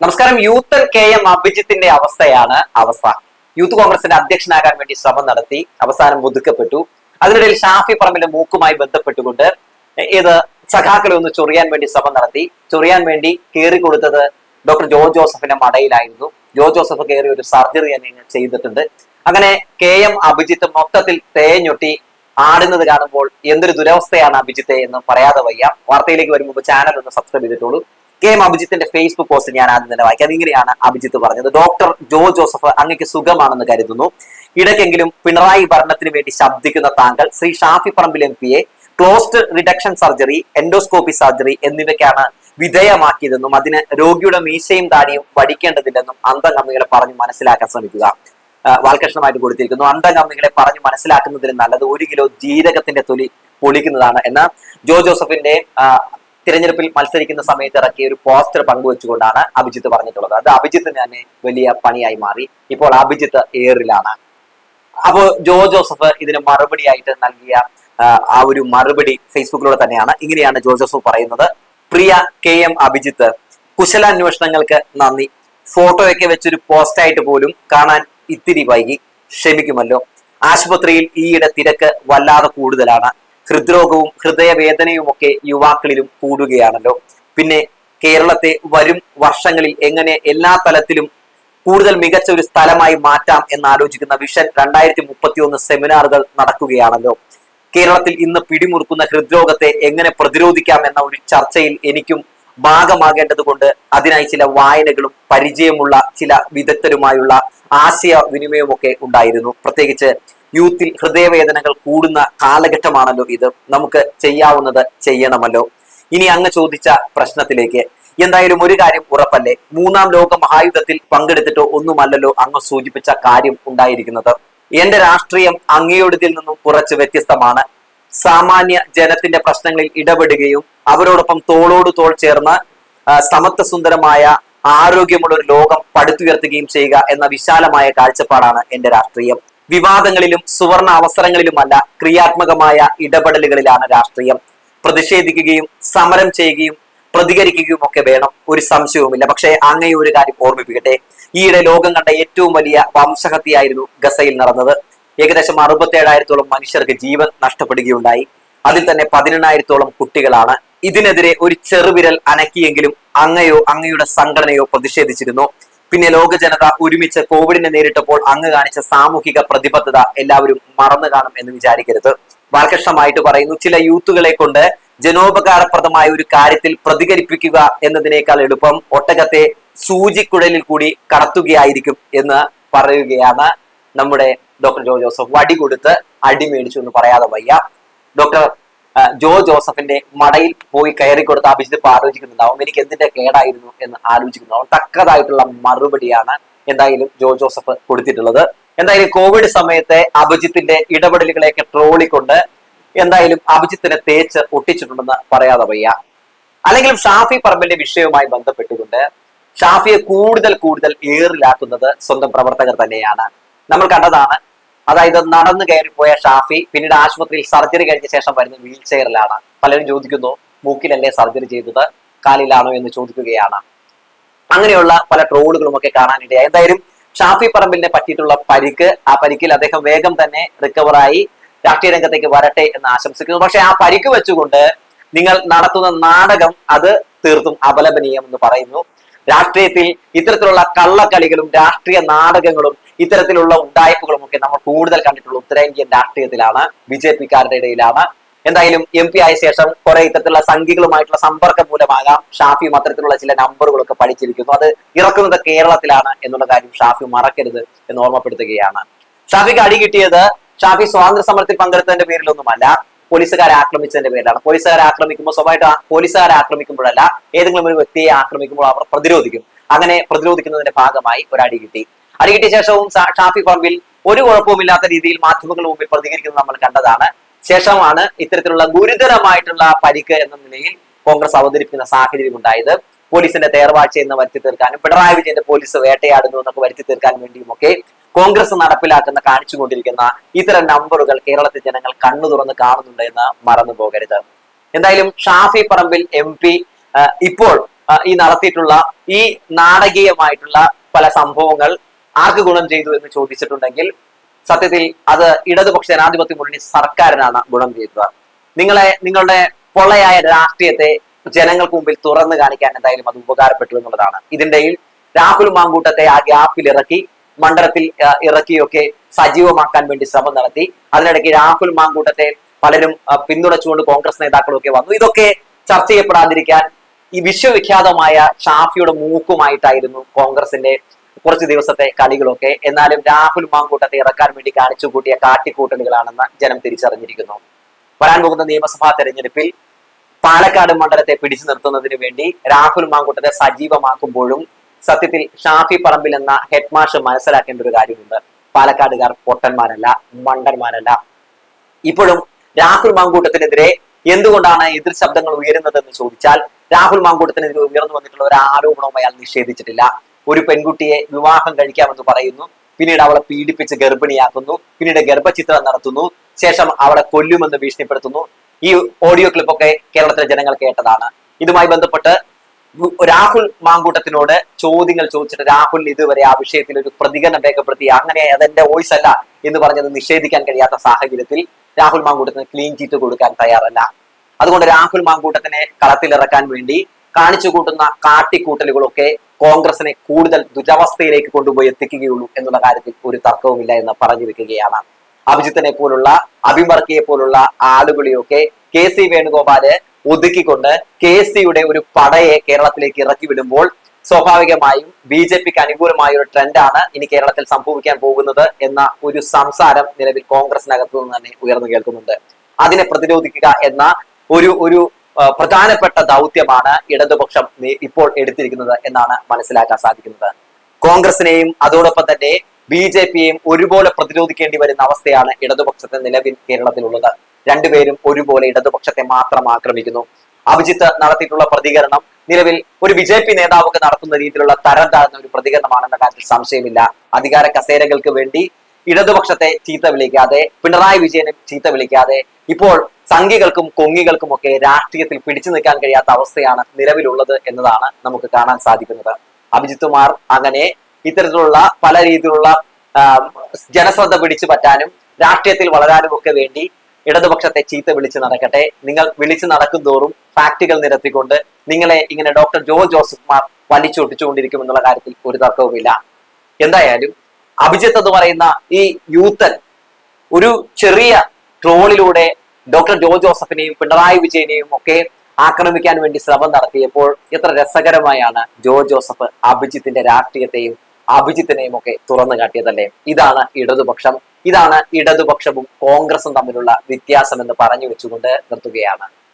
നമസ്കാരം. Youth K M അഭിജിത്തിന്റെ അവസ്ഥയാണ് അവസ്ഥ. യൂത്ത് കോൺഗ്രസിന്റെ അധ്യക്ഷനാകാൻ വേണ്ടി ശ്രമം നടത്തി. അവസാനം ഒതുക്കപ്പെട്ടു. അതിനിടയിൽ ഷാഫി പറമ്പിന്റെ മൂക്കുമായി ബന്ധപ്പെട്ടുകൊണ്ട് ഇത് സഖാക്കളെ ഒന്ന് ചൊറിയാൻ വേണ്ടി ശ്രമം നടത്തി. ചൊറിയാൻ വേണ്ടി കയറി കൊടുത്തത് ഡോക്ടർ ജോ ജോസഫിന്റെ മടയിലായിരുന്നു. ജോ ജോസഫ് കയറി ഒരു സർജറി തന്നെ ചെയ്തിട്ടുണ്ട്. അങ്ങനെ കെ എം അഭിജിത്ത് മൊത്തത്തിൽ തേഞ്ഞൊട്ടി ആടുന്നത് കാണുമ്പോൾ എന്തൊരു ദുരവസ്ഥയാണ് അഭിജിത്തെ എന്ന് പറയാതെ വയ്യ. വാർത്തയിലേക്ക് വരുമ്പോൾ ചാനൽ ഒന്ന് സബ്സ്ക്രൈബ് ചെയ്തിട്ടുള്ളൂ കെ എം അഭിജിത്തിന്റെ ഫേസ്ബുക്ക് പോസ്റ്റ് ഞാൻ ആദ്യം തന്നെ വായിക്കാം. അതിങ്ങനെയാണ് അഭിജിത്ത് പറഞ്ഞത്. ഡോക്ടർ ജോ ജോസഫ് അങ്ങക്ക് സുഖമാണെന്ന് കരുതുന്നു. ഇടയ്ക്കെങ്കിലും പിണറായി ഭരണത്തിന് വേണ്ടി ശബ്ദിക്കുന്ന താങ്കൾ ശ്രീ ഷാഫി പറമ്പിൽ എം പിയെ closed reduction surgery endoscopy surgery എന്നിവയ്ക്കാണ് വിധേയമാക്കിയതെന്നും അതിന് രോഗിയുടെ മീശയും താടിയും വടിക്കേണ്ടതില്ലെന്നും അന്തംഗമ്മികളെ പറഞ്ഞു മനസ്സിലാക്കാൻ ശ്രമിക്കുക. വാൽകൃഷ്ണമായിട്ട് കൊടുത്തിരിക്കുന്നു. അന്തംഗമ്മികളെ പറഞ്ഞു മനസ്സിലാക്കുന്നതിന് നല്ലത് ഒരു കിലോ ജീരകത്തിന്റെ തൊലി പൊളിക്കുന്നതാണ് എന്ന് ജോ ജോസഫിന്റെ തിരഞ്ഞെടുപ്പിൽ മത്സരിക്കുന്ന സമയത്ത് ഇറക്കിയ ഒരു പോസ്റ്റർ പങ്കുവെച്ചുകൊണ്ടാണ് അഭിജിത്ത് പറഞ്ഞിട്ടുള്ളത്. അത് അഭിജിത്തിന് തന്നെ വലിയ പണിയായി മാറി. ഇപ്പോൾ അഭിജിത്ത് ഏറിലാണ്. അപ്പോ ജോ ജോസഫ് ഇതിന് മറുപടിയായിട്ട് നൽകിയ ആ ഒരു മറുപടി ഫേസ്ബുക്കിലൂടെ തന്നെയാണ്. ഇങ്ങനെയാണ് ജോ ജോസഫ് പറയുന്നത്. പ്രിയ കെ എം അഭിജിത്ത് കുശലാന്വേഷണങ്ങൾക്ക് നന്ദി. ഫോട്ടോയൊക്കെ വെച്ചൊരു പോസ്റ്റായിട്ട് പോലും കാണാൻ ഇത്തിരി വൈകി. ക്ഷമിക്കുമല്ലോ. ആശുപത്രിയിൽ ഈയിടെ തിരക്ക് വല്ലാതെ കൂടുതലാണ്. ഹൃദ്രോഗവും ഹൃദയവേദനയും ഒക്കെ യുവാക്കളിലും കൂടുകയാണല്ലോ. പിന്നെ കേരളത്തെ വരും വർഷങ്ങളിൽ എങ്ങനെ എല്ലാ തലത്തിലും കൂടുതൽ മികച്ച ഒരു സ്ഥലമായി മാറ്റാം എന്നാലോചിക്കുന്ന വിഷൻ രണ്ടായിരത്തി മുപ്പത്തി ഒന്ന് സെമിനാറുകൾ നടക്കുകയാണല്ലോ. കേരളത്തിൽ ഇന്ന് പിടിമുറുക്കുന്ന ഹൃദ്രോഗത്തെ എങ്ങനെ പ്രതിരോധിക്കാം എന്ന ഒരു ചർച്ചയിൽ എനിക്കും ഭാഗമാകേണ്ടതുകൊണ്ട് അതിനായി ചില വായനകളും പരിചയമുള്ള ചില വിദഗ്ധരുമായുള്ള ആശയ വിനിമയവും ഒക്കെ ഉണ്ടായിരുന്നു. പ്രത്യേകിച്ച് യൂത്തിൽ ഹൃദയവേദനകൾ കൂടുന്ന കാലഘട്ടമാണല്ലോ ഇത്. നമുക്ക് ചെയ്യാവുന്നത് ചെയ്യണമല്ലോ. ഇനി അങ്ങ് ചോദിച്ച പ്രശ്നത്തിലേക്ക്. എന്തായാലും ഒരു കാര്യം ഉറപ്പല്ലേ? മൂന്നാം ലോക മഹായുദ്ധത്തിൽ പങ്കെടുത്തിട്ടോ ഒന്നുമല്ലല്ലോ അങ്ങ് സൂചിപ്പിച്ച കാര്യം ഉണ്ടായിരിക്കുന്നത്. എന്റെ രാഷ്ട്രീയം അങ്ങയോടതിൽ നിന്നും കുറച്ച് വ്യത്യസ്തമാണ്. സാമാന്യ ജനത്തിന്റെ പ്രശ്നങ്ങളിൽ ഇടപെടുകയും അവരോടൊപ്പം തോളോട് തോൾ ചേർന്ന് സമത്വസുന്ദരമായ ആരോഗ്യമുള്ള ഒരു ലോകം പടുത്തുയർത്തുകയും ചെയ്യുക എന്ന വിശാലമായ കാഴ്ചപ്പാടാണ് എന്റെ രാഷ്ട്രീയം. വിവാദങ്ങളിലും സുവർണ അവസരങ്ങളിലുമല്ല ക്രിയാത്മകമായ ഇടപെടലുകളിലാണ് രാഷ്ട്രീയം. പ്രതിഷേധിക്കുകയും സമരം ചെയ്യുകയും പ്രതികരിക്കുകയും ഒക്കെ വേണം. ഒരു സംശയവുമില്ല. പക്ഷേ അങ്ങനെ ഒരു കാര്യം ഓർമ്മിപ്പിക്കട്ടെ. ഈയിടെ ലോകം കണ്ട ഏറ്റവും വലിയ വംശഹത്യയായിരുന്നു ഗസയിൽ നടന്നത്. ഏകദേശം അറുപത്തേഴായിരത്തോളം മനുഷ്യർക്ക് ജീവൻ നഷ്ടപ്പെടുകയുണ്ടായി. അതിൽ തന്നെ പതിനെണ്ണായിരത്തോളം കുട്ടികളാണ്. ഇതിനെതിരെ ഒരു ചെറുവിരൽ അനക്കിയെങ്കിലും അങ്ങയോ അങ്ങയുടെ സംഘടനയോ പ്രതിഷേധിച്ചിരുന്നു. പിന്നെ ലോക ജനത ഒരുമിച്ച് കോവിഡിനെ നേരിട്ടപ്പോൾ അങ്ങ് കാണിച്ച സാമൂഹിക പ്രതിബദ്ധത എല്ലാവരും മറന്നു കാണും എന്ന് വിചാരിക്കരുത്. ബാലകൃഷ്ണമായിട്ട് പറയുന്നു ചില യൂത്തുകളെ കൊണ്ട് ജനോപകാരപ്രദമായ ഒരു കാര്യത്തിൽ പ്രതികരിപ്പിക്കുക എന്നതിനേക്കാൾ എളുപ്പം ഒട്ടകത്തെ സൂചിക്കുഴലിൽ കൂടി കടത്തുകയായിരിക്കും എന്ന് പറയുകയാണ് നമ്മുടെ ഡോക്ടർ ജോ ജോസഫ് വടി കൊടുത്ത് അടി മേടിച്ചു എന്ന് പറയാതെ വയ്യ. ഡോക്ടർ ജോ ജോസഫിന്റെ മടയിൽ പോയി കയറി കൊടുത്ത് അഭിജിത്ത് ആലോചിക്കുന്നുണ്ടാവും എനിക്ക് എന്തിന്റെ കേടായിരുന്നു എന്ന് ആലോചിക്കുന്നുണ്ടാവും തക്കതായിട്ടുള്ള മറുപടിയാണ് എന്തായാലും ജോ ജോസഫ് കൊടുത്തിട്ടുള്ളത്. എന്തായാലും കോവിഡ് സമയത്തെ അഭിജിത്തിന്റെ ഇടപെടലുകളെയൊക്കെ ട്രോളിക്കൊണ്ട് എന്തായാലും അഭിജിത്തിനെ തേച്ച് ഒട്ടിച്ചിട്ടുണ്ടെന്ന് പറയാതെ വയ്യ. അല്ലെങ്കിൽ ഷാഫി പറമ്പിന്റെ വിഷയവുമായി ബന്ധപ്പെട്ടുകൊണ്ട് ഷാഫിയെ കൂടുതൽ കൂടുതൽ ഏറിലാക്കുന്നത് സ്വന്തം പ്രവർത്തകർ തന്നെയാണ്. നമ്മൾ കണ്ടതാണ് അതായത് നടന്നു കയറിപ്പോയ ഷാഫി പിന്നീട് ആശുപത്രിയിൽ സർജറി കഴിഞ്ഞ ശേഷം വരുന്ന വീൽ ചെയറിലാണ്. പലരും ചോദിക്കുന്നു മൂക്കിലല്ലേ സർജറി ചെയ്തത്? കാലിലാണോ എന്ന് ചോദിക്കുകയാണ്. അങ്ങനെയുള്ള പല ട്രോളുകളും ഒക്കെ കാണാനിടയായി. എന്തായാലും ഷാഫി പറമ്പിലിനെ പറ്റിയിട്ടുള്ള പരിക്ക് ആ പരിക്കിൽ അദ്ദേഹം വേഗം തന്നെ റിക്കവറായി രാഷ്ട്രീയ രംഗത്തേക്ക് വരട്ടെ എന്ന് ആശംസിക്കുന്നു. പക്ഷെ ആ പരിക്ക് വെച്ചുകൊണ്ട് നിങ്ങൾ നടത്തുന്ന നാടകം അത് തീർത്തും അപലപനീയം എന്ന് പറയുന്നു. രാഷ്ട്രീയത്തിൽ ഇത്തരത്തിലുള്ള കള്ളക്കളികളും രാഷ്ട്രീയ നാടകങ്ങളും ഇത്തരത്തിലുള്ള ഉണ്ടായ്പകളും ഒക്കെ നമ്മൾ കൂടുതൽ കണ്ടിട്ടുള്ള ഉത്തരേന്ത്യൻ രാഷ്ട്രീയത്തിലാണ് ബി ജെ പിക്കാരുടെ ഇടയിലാണ്. എന്തായാലും എം പി ആയ ശേഷം കുറെ ഇത്തരത്തിലുള്ള സംഘികളുമായിട്ടുള്ള സമ്പർക്കം മൂലമാകാം ഷാഫിയും അത്തരത്തിലുള്ള ചില നമ്പറുകളൊക്കെ പഠിച്ചിരിക്കുന്നു. അത് ഇറക്കുന്നത് കേരളത്തിലാണ് എന്നുള്ള കാര്യം ഷാഫി മറക്കരുത് എന്ന് ഓർമ്മപ്പെടുത്തുകയാണ്. ഷാഫിക്ക് അടി കിട്ടിയത് ഷാഫി സ്വാതന്ത്ര്യ സമരത്തിൽ പങ്കെടുത്തതിന്റെ പേരിലൊന്നുമല്ല. പോലീസുകാരെ ആക്രമിച്ചതിന്റെ പേരിലാണ്. പോലീസുകാരെ ആക്രമിക്കുമ്പോൾ സ്വാഭാവികമായിട്ട് ആ പോലീസുകാരെ ആക്രമിക്കുമ്പോഴല്ല ഏതെങ്കിലും ഒരു വ്യക്തിയെ ആക്രമിക്കുമ്പോൾ അവർ പ്രതിരോധിക്കും. അങ്ങനെ പ്രതിരോധിക്കുന്നതിന്റെ ഭാഗമായി ഒരു അടി കിട്ടി. അടി കിട്ടിയ ശേഷവും ഷാഫി പറമ്പിൽ ഒരു കുഴപ്പവുമില്ലാത്ത രീതിയിൽ മാധ്യമങ്ങളുടെ മുമ്പിൽ പ്രതികരിക്കുന്നത് നമ്മൾ കണ്ടതാണ്. ശേഷമാണ് ഇത്തരത്തിലുള്ള ഗുരുതരമായിട്ടുള്ള പരിക്ക് എന്ന നിലയിൽ കോൺഗ്രസ് അവതരിപ്പിക്കുന്ന സാഹചര്യം ഉണ്ടായത്. പോലീസിന്റെ തേർവാഴ്ച എന്ന് വരുത്തി തീർക്കാനും പിണറായി വിജയന്റെ പോലീസ് വേട്ടയാടുന്നു എന്നൊക്കെ വരുത്തി തീർക്കാൻ വേണ്ടിയും ഒക്കെ കോൺഗ്രസ് നടപ്പിലാക്കുന്ന കാണിച്ചുകൊണ്ടിരിക്കുന്ന ഇത്തരം നമ്പറുകൾ കേരളത്തിൽ ജനങ്ങൾ കണ്ണു തുറന്ന് കാണുന്നുണ്ട് എന്ന് മറന്നു പോകരുത്. എന്തായാലും ഷാഫി പറമ്പിൽ എം പി ഇപ്പോൾ ഈ നടത്തിയിട്ടുള്ള ഈ നാടകീയമായിട്ടുള്ള പല സംഭവങ്ങൾ ആർക്ക് ഗുണം ചെയ്തു എന്ന് ചോദിച്ചിട്ടുണ്ടെങ്കിൽ സത്യത്തിൽ അത് ഇടതുപക്ഷ ജനാധിപത്യ മുന്നണി സർക്കാരിനാണ് ഗുണം ചെയ്തത്. നിങ്ങളെ നിങ്ങളുടെ പൊള്ളയായ രാഷ്ട്രീയത്തെ ജനങ്ങൾക്ക് മുമ്പിൽ തുറന്നു കാണിക്കാൻ എന്തായാലും അത് ഉപകാരപ്പെട്ടു എന്നുള്ളതാണ്. ഇതിന്റെയും രാഹുൽ മാങ്കൂട്ടത്തെ ആ ഗ്യാപ്പിൽ ഇറക്കി മണ്ഡലത്തിൽ ഇറക്കിയൊക്കെ സജീവമാക്കാൻ വേണ്ടി ശ്രമം നടത്തി. അതിനിടയ്ക്ക് രാഹുൽ മാങ്കൂട്ടത്തെ പലരും പിന്തുണച്ചുകൊണ്ട് കോൺഗ്രസ് നേതാക്കളൊക്കെ വന്നു. ഇതൊക്കെ ചർച്ച ചെയ്യപ്പെടാതിരിക്കാൻ ഈ വിശ്വവിഖ്യാതമായ ഷാഫിയുടെ മൂക്കുമായിട്ടായിരുന്നു കോൺഗ്രസിന്റെ കുറച്ച് ദിവസത്തെ കളികളൊക്കെ. എന്നാലും രാഹുൽ മാങ്കൂട്ടത്തെ ഇറക്കാൻ വേണ്ടി കാണിച്ചു കൂട്ടിയ കാട്ടിക്കൂട്ടലുകളാണെന്ന് ജനം തിരിച്ചറിഞ്ഞിരിക്കുന്നു. വരാൻ പോകുന്ന നിയമസഭാ തെരഞ്ഞെടുപ്പിൽ പാലക്കാട് മണ്ഡലത്തെ പിടിച്ചു നിർത്തുന്നതിന് വേണ്ടി രാഹുൽ മാങ്കൂട്ടത്തെ സജീവമാക്കുമ്പോഴും സത്യത്തിൽ ഷാഫി പറമ്പിൽ എന്ന ഹെഡ് മാഷ് മനസ്സിലാക്കേണ്ട ഒരു കാര്യമുണ്ട്. പാലക്കാടുകാർ പൊട്ടന്മാരല്ല മണ്ടന്മാരല്ല. ഇപ്പോഴും രാഹുൽ മാങ്കൂട്ടത്തിനെതിരെ എന്തുകൊണ്ടാണ് എതിർ ശബ്ദങ്ങൾ ഉയരുന്നത് എന്ന് ചോദിച്ചാൽ രാഹുൽ മാങ്കൂട്ടത്തിനെതിരെ ഉയർന്നു വന്നിട്ടുള്ള ഒരു ആരോപണവും അയാൾ നിഷേധിച്ചിട്ടില്ല. ഒരു പെൺകുട്ടിയെ വിവാഹം കഴിക്കാമെന്ന് പറയുന്നു. പിന്നീട് അവളെ പീഡിപ്പിച്ച് ഗർഭിണിയാക്കുന്നു. പിന്നീട് ഗർഭചിത്രം നടത്തുന്നു. ശേഷം അവളെ കൊല്ലുമെന്ന് ഭീഷണിപ്പെടുത്തുന്നു. ഈ ഓഡിയോ ക്ലിപ്പൊക്കെ കേരളത്തിലെ ജനങ്ങൾ കേട്ടതാണ്. ഇതുമായി ബന്ധപ്പെട്ട് രാഹുൽ മാങ്കൂട്ടത്തിനോട് ചോദ്യങ്ങൾ ചോദിച്ചിട്ട് രാഹുൽ ഇതുവരെ ആ വിഷയത്തിൽ ഒരു പ്രതികരണം രേഖപ്പെടുത്തി അങ്ങനെ അതെന്റെ വോയിസ് അല്ല എന്ന് പറഞ്ഞത് നിഷേധിക്കാൻ കഴിയാത്ത സാഹചര്യത്തിൽ രാഹുൽ മാങ്കൂട്ടത്തിന് ക്ലീൻ ചീറ്റ് കൊടുക്കാൻ തയ്യാറല്ല. അതുകൊണ്ട് രാഹുൽ മാങ്കൂട്ടത്തിനെ കളത്തിലിറക്കാൻ വേണ്ടി കാണിച്ചു കൂട്ടുന്ന കാട്ടിക്കൂട്ടലുകളൊക്കെ കോൺഗ്രസിനെ കൂടുതൽ ദുരവസ്ഥയിലേക്ക് കൊണ്ടുപോയി എത്തിക്കുകയുള്ളൂ എന്നുള്ള കാര്യത്തിൽ ഒരു തർക്കവുമില്ല എന്ന് പറഞ്ഞു വെക്കുകയാണ് അഭിജിത്തിനെ പോലുള്ള അഭിമർക്കിയെ പോലുള്ള ആളുകളെയൊക്കെ കെ സി വേണുഗോപാൽ ഒതുക്കിക്കൊണ്ട് കെ സിയുടെ ഒരു പടയെ കേരളത്തിലേക്ക് ഇറക്കി വിടുമ്പോൾ സ്വാഭാവികമായും ബി ജെ പിക്ക് അനുകൂലമായ ഒരു ട്രെൻഡാണ് ഇനി കേരളത്തിൽ സംഭവിക്കാൻ പോകുന്നത് എന്ന ഒരു സംസാരം നിലവിൽ കോൺഗ്രസിനകത്തു നിന്ന് തന്നെ ഉയർന്നു കേൾക്കുന്നുണ്ട്. അതിനെ പ്രതിരോധിക്കുക എന്ന ഒരു ഒരു പ്രധാനപ്പെട്ട ദൗത്യമാണ് ഇടതുപക്ഷം ഇപ്പോൾ എടുത്തിരിക്കുന്നത് എന്നാണ് മനസ്സിലാക്കാൻ സാധിക്കുന്നത്. കോൺഗ്രസിനെയും അതോടൊപ്പം തന്നെ ബി ജെ പിയെയും ഒരുപോലെ പ്രതിരോധിക്കേണ്ടി വരുന്ന അവസ്ഥയാണ് ഇടതുപക്ഷത്തെ നിലവിൽ കേരളത്തിലുള്ളത്. രണ്ടുപേരും ഒരുപോലെ ഇടതുപക്ഷത്തെ മാത്രം ആക്രമിക്കുന്നു. അഭിജിത്ത് നടത്തിയിട്ടുള്ള പ്രതികരണം നിലവിൽ ഒരു ബി ജെ പി നേതാവൊക്കെ നടത്തുന്ന രീതിയിലുള്ള തരം താഴ്ന്ന ഒരു പ്രതികരണമാണെന്ന കാര്യത്തിൽ സംശയമില്ല. അധികാര കസേരകൾക്ക് വേണ്ടി ഇടതുപക്ഷത്തെ ചീത്ത വിളിക്കാതെ പിണറായി വിജയനെ ചീത്ത വിളിക്കാതെ ഇപ്പോൾ സംഘികൾക്കും കൊങ്ങികൾക്കും ഒക്കെ രാഷ്ട്രീയത്തിൽ പിടിച്ചു നിൽക്കാൻ കഴിയാത്ത അവസ്ഥയാണ് നിലവിലുള്ളത് എന്നതാണ് നമുക്ക് കാണാൻ സാധിക്കുന്നത്. അഭിജിത്ത് കുമാർ അങ്ങനെ ഇത്തരത്തിലുള്ള പല രീതിയിലുള്ള ജനശ്രദ്ധ പിടിച്ചു പറ്റാനും രാഷ്ട്രീയത്തിൽ വളരാനും ഒക്കെ വേണ്ടി ഇടതുപക്ഷത്തെ ചീത്ത വിളിച്ച് നടക്കട്ടെ. നിങ്ങൾ വിളിച്ച് നടക്കും തോറും ഫാക്ടുകൾ നിരത്തിക്കൊണ്ട് നിങ്ങളെ ഇങ്ങനെ ഡോക്ടർ ജോ ജോസഫ് മാർ വലിച്ചൊട്ടിച്ചുകൊണ്ടിരിക്കും എന്നുള്ള കാര്യത്തിൽ ഒരു തർക്കവുമില്ല. എന്തായാലും അഭിജിത്ത് എന്ന് പറയുന്ന ഈ യൂത്തൻ ഒരു ചെറിയ ട്രോളിലൂടെ ഡോക്ടർ ജോ ജോസഫിനെയും പിണറായി വിജയനെയും ഒക്കെ ആക്രമിക്കാൻ വേണ്ടി ശ്രമം നടത്തിയപ്പോൾ എത്ര രസകരമായാണ് ജോ ജോസഫ് അഭിജിത്തിന്റെ രാഷ്ട്രീയത്തെയും അഭിജിത്തിനെയും ഒക്കെ തുറന്നു കാട്ടിയതല്ലേ? ഇതാണ് ഇടതുപക്ഷം. ഇതാണ് ഇടതുപക്ഷവും കോൺഗ്രസും തമ്മിലുള്ള വ്യത്യാസം എന്ന് പറഞ്ഞു വെച്ചുകൊണ്ട് നിർത്തുകയാണ്.